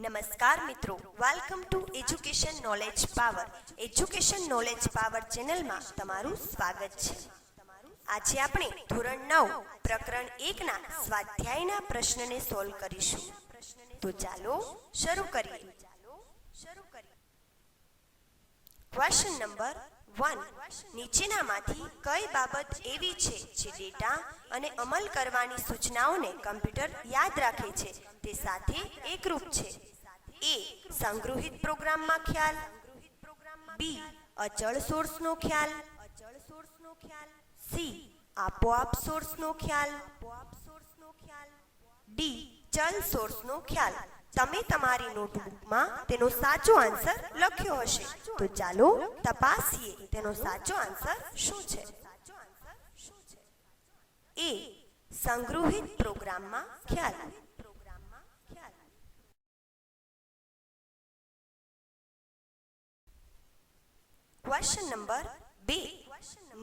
નમસ્કાર મિત્રો. Welcome to education knowledge power education knowledge power ચેનલમાં તમારું સ્વાગત છે. આજે આપણે ધોરણ નવ, પ્રકરણ એકના સ્વાધ્યાયના પ્રશ્નને સોલ્વ કરીશું. તો ચાલો શરૂ કરીએ. ક્વેશ્ચન નંબર વન નીચેનામાંથી કઈ બાબત એવી છે જે ડેટા અને અમલ કરવાની સૂચનાઓને કમ્પ્યુટર યાદ રાખે છે? તે સાથે એકરૂપ છે. એ સંગૃહિત પ્રોગ્રામમાં ખ્યાલ, બી અચળ સોર્સનો ખ્યાલ, સી આપોઆપ સોર્સનો ખ્યાલ, ડી ચલ સોર્સનો ખ્યાલ. તમે તમારી નોટબુકમાં તેનો સાચો આન્સર લખ્યો હશે. તો ચાલો તપાસીએ તેનો સાચો આન્સર શું છે? એ સંગૃહિત પ્રોગ્રામમાં ખ્યાલ. ક્વેશ્ચન નંબર બે.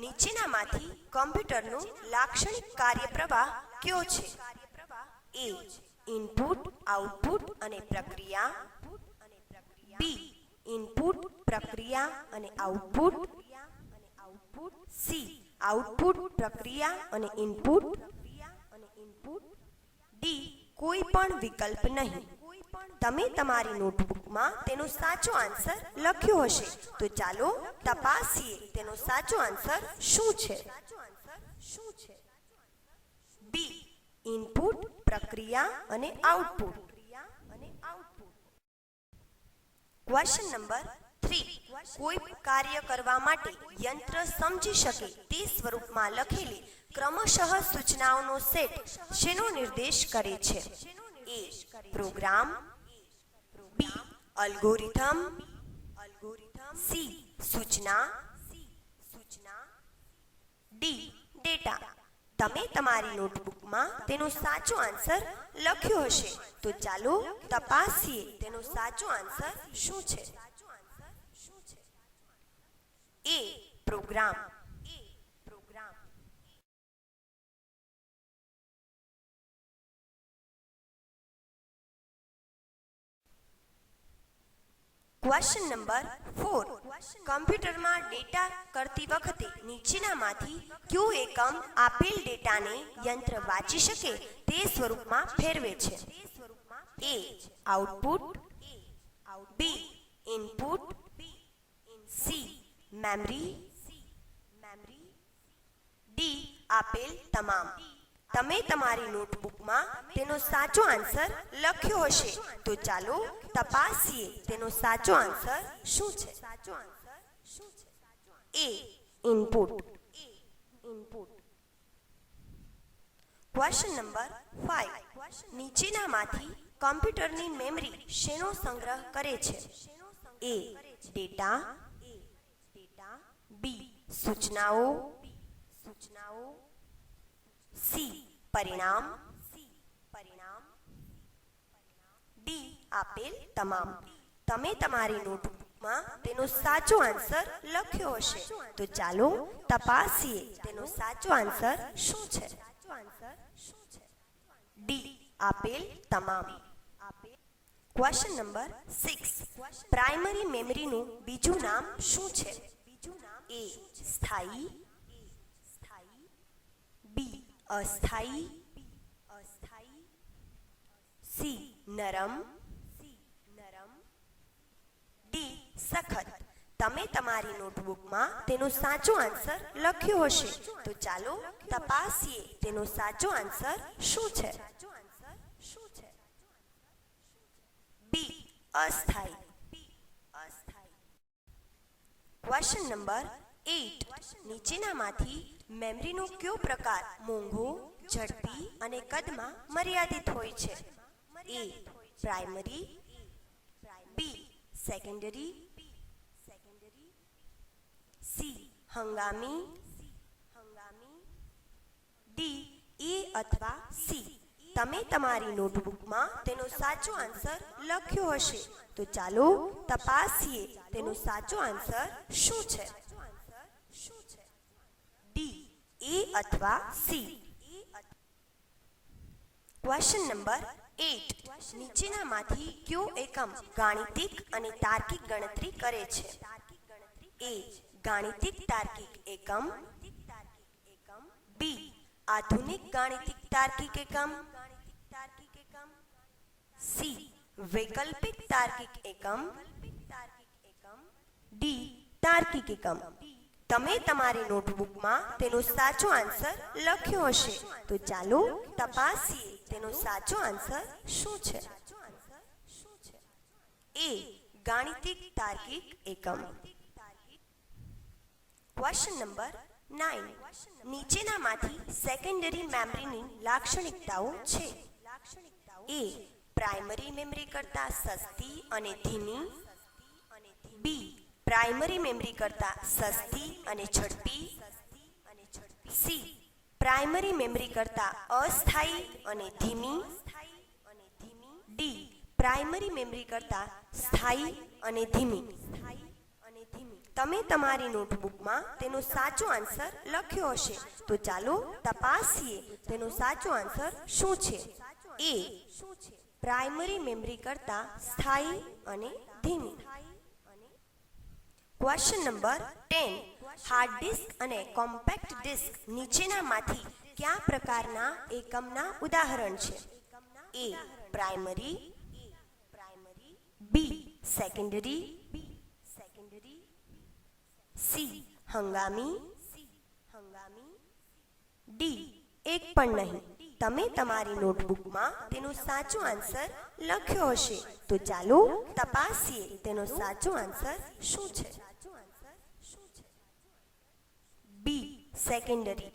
નીચેનામાંથી કોમ્પ્યુટરનું લાક્ષણિક કાર્યપ્રવાહ કયો છે? એ ઇનપુટ આઉટપુટ અને પ્રક્રિયા. બી ઇનપુટ પ્રક્રિયા અને આઉટપુટ સી આઉટપુટ પ્રક્રિયા અને ઇનપુટ ડી, કોઈ પણ વિકલ્પ નહીં. તમે તમારી નોટબુકમાં તેનો સાચો આન્સર લખ્યો હશે. તો ચાલો તપાસીએ તેનો સાચો આન્સર શું છે? બી ઇનપુટ પ્રક્રિયા અને આઉટપુટ ક્વેશ્ચન નંબર થ્રી કોઈ કાર્ય કરવા માટે યંત્ર સમજી શકે તે સ્વરૂપમાં લખેલી ક્રમશઃ સૂચનાઓનો સેટ શેનો નિર્દેશ કરે છે? A program B algorithm C સૂચના ડી ડેટા તમે તમારી નોટબુકમાં તેનો સાચો આન્સર લખ્યો હશે. તો ચાલો તપાસીએ તેનો સાચો આન્સર શું છે? A program question number four કમ્પ્યુટરમાં ડેટા કરતી વખતે નીચેનામાંથી કયું એકમ આપેલ ડેટાને યંત્ર વાંચી શકે તે સ્વરૂપમાં ફેરવે છે? A output B input C memory D આપેલ તમામ. તમે તમારી નોટબુકમાં તેનો સાચો આન્સર લખ્યો હશે. તો ચાલો તપાસીએ તેનો સાચો આન્સર શું છે? સાચો આન્સર શું એ ઇનપુટ ક્વેશ્ચન નંબર 5 નીચેનામાંથી કમ્પ્યુટરની મેમરી શેનો સંગ્રહ કરે છે? એ ડેટા બી સૂચનાઓ. સી, પરિણામ. ડી, આપેલ તમામ. તમે તમારી નોટબુકમાં તેનો સાચો આન્સર લખ્યો હશે. તો ચાલો તપાસીએ તેનો સાચો આન્સર શું છે. ડી, આપેલ તમામ. ક્વેશ્ચન નંબર 6 પ્રાઇમરી મેમરીનું બીજું નામ શું છે? બીજું નામ એ, સ્થાયી બી અસ્થાયી સી નરમ સી નરમ ડી સખત. તમે તમારી નોટબુકમાં તેનો સાચો આન્સર લખ્યો હશે. તો ચાલો તપાસીએ તેનો સાચો આન્સર શું છે? બી અસ્થાયી. ક્વેશ્ચન નંબર એટ નીચેનામાંથી મેમરીનો કયો પ્રકાર મોંઘો, ઝડપી અને કદમાં મર્યાદિત હોય છે? A, primary, B, secondary, C, હંગામી, ડી, એ અથવા સી. તમે તમારી નોટબુકમાં તેનો સાચો આન્સર લખ્યો હશે. તો ચાલો તપાસીએ તેનો સાચો આન્સર શું છે ડી એ અથવા સી ક્વેશ્ચન નંબર એટ નીચેનામાંથી કયો એકમ ગાણિતિક અને તાર્કિક ગણતરી કરે છે? એ ગાણિતિક તાર્કિક એકમ. બી આધુનિક ગાણિતિક તાર્કિક એકમ. સી વૈકલ્પિક તાર્કિક એકમ. ડી તાર્કિક એકમ. તમે તમારી નોટબુકમાં તેનો સાચો આન્સર લખ્યો હશે. તો ચાલો તપાસીએ તેનો સાચો આન્સર શું છે? એ, ગાણિતિક તાર્કિક એકમ. ક્વેશ્ચન નંબર 9 નીચેનામાંથી સેકન્ડરી મેમરીની લાક્ષણિકતાઓ છે. એ પ્રાઇમરી મેમરી કરતાં સસ્તી અને ધીમી પ્રાઇમરી મેમરી કરતાં સસ્તી અને ઝડપી સી. પ્રાઇમરી મેમરી કરતાં અસ્થાયી અને ધીમી ડી. પ્રાઇમરી મેમરી કરતાં સ્થાયી અને ધીમી. તમે તમારી નોટબુકમાં તેનો સાચો આન્સર લખ્યો હશે. તો ચાલો તપાસીએ તેનો સાચો આન્સર શું છે? એ. પ્રાઇમરી મેમરી કરતાં સ્થાયી અને ધીમી. Question number ten hard disk અને કોમ્પેક્ટ ડિસ્ક નીચેનામાંથી કયા પ્રકારના એકમના ઉદાહરણ છે? A primary B secondary C હંગામી ડી એક પણ નહીં. તમે તમારી નોટબુકમાં તેનો સાચો આન્સર લખ્યો હશે. તો ચાલો તપાસીએ તેનો સાચો આન્સર શું છે? સેકન્ડરી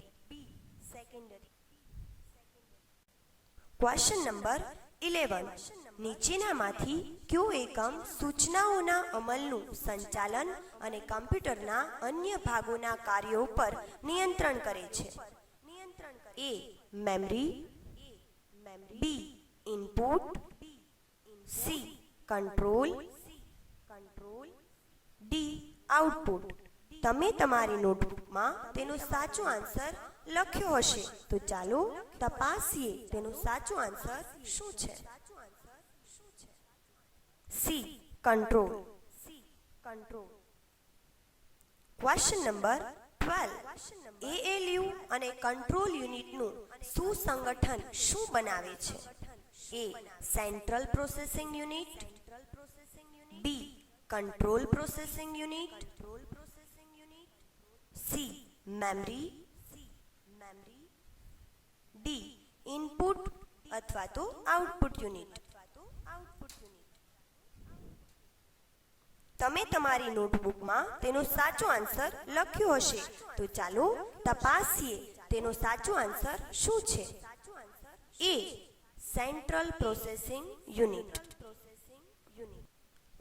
ક્વેશ્ચન નંબર 11 નીચેનામાંથી કયો એકમ સૂચનાઓના અમલનું સંચાલન અને કમ્પ્યુટરના અન્ય ભાગોના કાર્યો પર નિયંત્રણ કરે છે? A memory B input C control D output તમે તમારી નોટબુકમાં તેનો સાચો આન્સર લખ્યો હશે. તો ચાલો તપાસીએ તેનો સાચો આન્સર શું છે? C control question number 12 ALU અને કંટ્રોલ યુનિટનું સુસંગઠન શું બનાવે છે? A central processing unit B control processing unit C memory D input અથવા તો આઉટપુટ યુનિટ તમે તમારી નોટબુકમાં તેનો સાચો આન્સર લખ્યો હશે. તો ચાલો તપાસીએ તેનો સાચો આન્સર શું છે. A central processing unit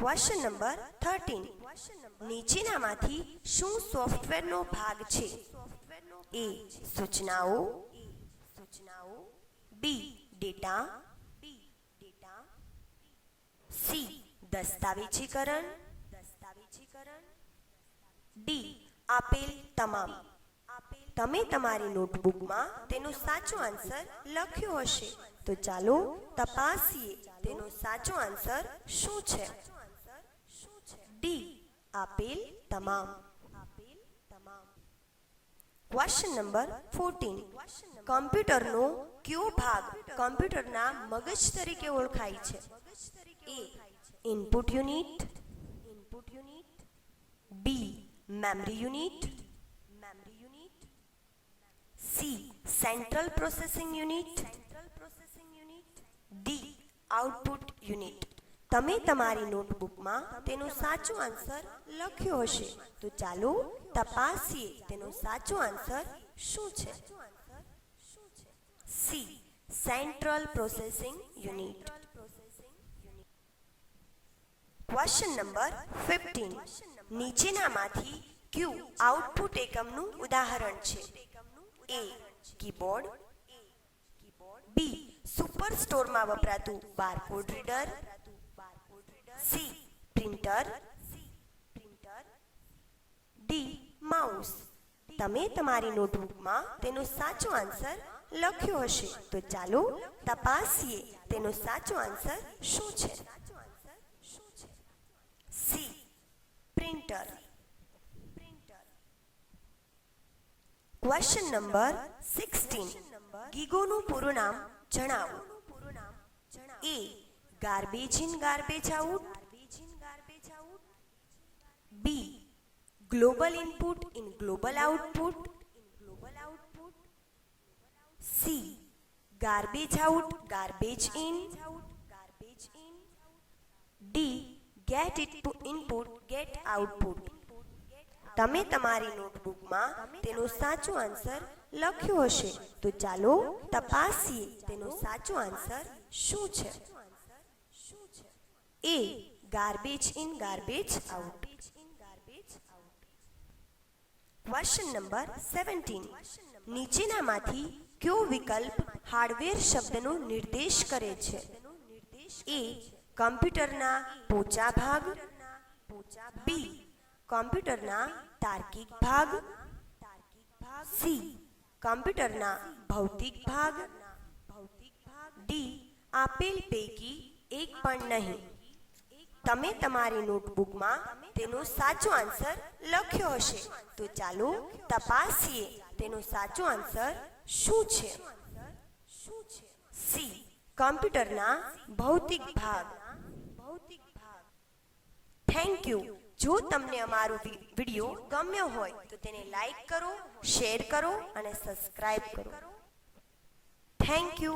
question number 13 નીચેનામાંથી શું સોફ્ટવેરનો ભાગ છે? એ સૂચનાઓ. સૂચનાઓ બી ડેટા. સી દસ્તાવેજીકરણ. ડી આપેલ તમામ. તમે તમારી નોટબુકમાં તેનો સાચો આન્સર લખ્યો હશે. તો ચાલો તપાસીએ તેનો સાચો આન્સર શું છે? ડી આપેલ તમામ આપેલ તમામ ક્વેશ્ચન નંબર 14 કમ્પ્યુટરનો કયો ભાગ કમ્પ્યુટરના મગજ તરીકે ઓળખાય છે. A input unit input unit B memory unit memory unit C central processing unit central processing unit D output unit તમે તમારી નોટબુકમાં તેનો સાચો આન્સર લખ્યો હશે. તો ચાલો તપાસીએ તેનો સાચો આન્સર શું છે? C central processing unit question number 15 નીચેનામાંથી ક્યુ આઉટપુટ એકમનું ઉદાહરણ છે. એ કીબોર્ડ બી સુપર સ્ટોરમાં વપરાતું barcode reader C printer printer D, mouse. તમે તમારી નોટબુકમાં તેનો સાચો આન્સર લખ્યો હશે. તો ચાલો તપાસીએ તેનો સાચો આન્સર શું છે? C, printer. Question number sixteen. ગીગોનું પૂરું નામ જણાવો. A garbage in garbage out B global input in global output C garbage out garbage in garbage in D gate input gate output તમે તમારી નોટબુકમાં તેનો સાચો આન્સર લખ્યો હશે. તો ચાલો તપાસીએ તેનો સાચો આન્સર શું છે? A garbage in garbage out question number 17 નીચેનામાંથી કયો વિકલ્પ હાર્ડવેર શબ્દનો નિર્દેશ કરે છે એ કમ્પ્યુટરના પોચા ભાગ બી કમ્પ્યુટરના તાર્કિક ભાગ સી કમ્પ્યુટરના ભૌતિક ભાગ ડી આપેલ પૈકી એક પણ નહીં તમે તમારી નોટબુકમાં તેનો સાચો આન્સર લખ્યો હશે. તો ચાલો તપાસીએ તેનો સાચો આન્સર શું છે? સી કમ્પ્યુટરના ભૌતિક ભાગ. થેન્ક યુ જો તમને અમારો વીડિયો ગમ્યો હોય, તો તેને લાઈક કરો શેર કરો અને સબસ્ક્રાઇબ કરો. Thank you